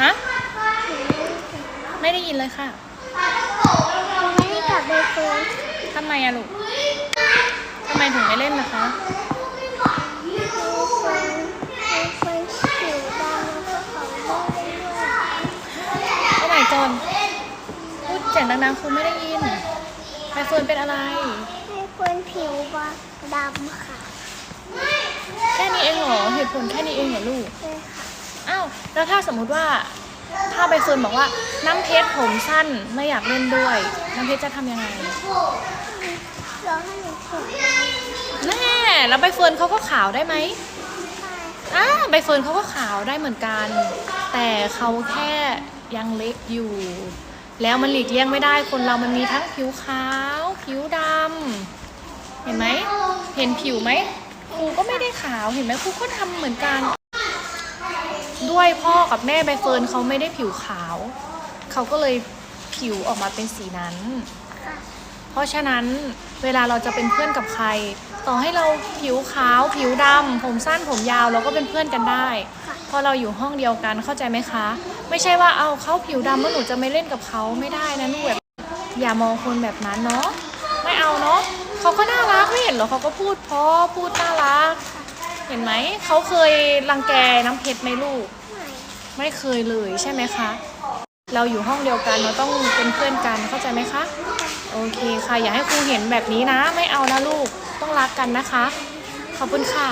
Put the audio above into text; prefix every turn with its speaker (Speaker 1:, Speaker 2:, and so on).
Speaker 1: ฮะไม่ได้ยินเลยค่ะ
Speaker 2: ไม่ได้กลับใบเฟิร์น
Speaker 1: ทำไมอะลูกทำไมถึงไม่เล่นนะคะ
Speaker 2: ใบเฟิร์นใบเฟิร์นผิวดำแล้วก็เขาด้วย
Speaker 1: โอ้ my god พูดเสียงดังๆครูไม่ได้ยินใบเฟิร์นเป็นอะไร
Speaker 2: ใบเฟิร์นผิวดำค่ะ
Speaker 1: แค่นี้เองเหรอเหตุผลแค่นี้เองเหรอลูก
Speaker 2: ใช่ค่ะ
Speaker 1: อ้าว แล้วถ้าสมมุติว่าถ้าใบเฟิร์นบอกว่าน้ำเพชรผมสั้นไม่อยากเล่นด้วย น้ำเพชรจะทำยังไง
Speaker 2: รอให้หนูถูก
Speaker 1: แน่แล้วใบเฟิร์นเขาก็ขาวได้ไหม
Speaker 2: ได้
Speaker 1: อ่าใบเฟิร์นเขาก็ขาวได้เหมือนกัน แต่เขาแค่ยังเล็กอยู่ แล้วมันหลีกเลี่ยงไม่ได้คนเรามันมีทั้งผิวขาว ผิวดำเห็นไหมเห็นผิวไหมครูก็ไม่ได้ขาวเห็นไหมครูก็ทำเหมือนกัน ด้วยพ่อกับแม่ใบเฟิร์นเขาไม่ได้ผิวขาว เขาก็เลยผิวออกมาเป็นสีนั้น เพราะฉะนั้นเวลาเราจะเป็นเพื่อนกับใคร ต่อให้เราผิวขาวผิวดำผมสั้นผมยาวเราก็เป็นเพื่อนกันได้เพราะเราอยู่ห้องเดียวกันเข้าใจไหมคะ ไม่ใช่ว่าเอาเขาผิวดำแล้วหนูจะไม่เล่นกับเขาไม่ได้นะลูกแบบอย่ามองคนแบบนั้นเนาะไม่เอาเนาะเขาก็น่ารักไม่เห็นเหรอเขาก็พูดเพราะพูดน่ารัก เห็นไหมเขาเคยรังแกน้ำเพชรไหมลูก
Speaker 2: ไม่
Speaker 1: ไม่เคยเลยใช่ไหมคะ เราอยู่ห้องเดียวกันเราต้องเป็นเพื่อนกันเข้าใจไหมคะ โอเคค่ะ อย่าให้ครูเห็นแบบนี้นะ ไม่เอานะลูกต้องรักกันนะคะ ขอบคุณค่ะ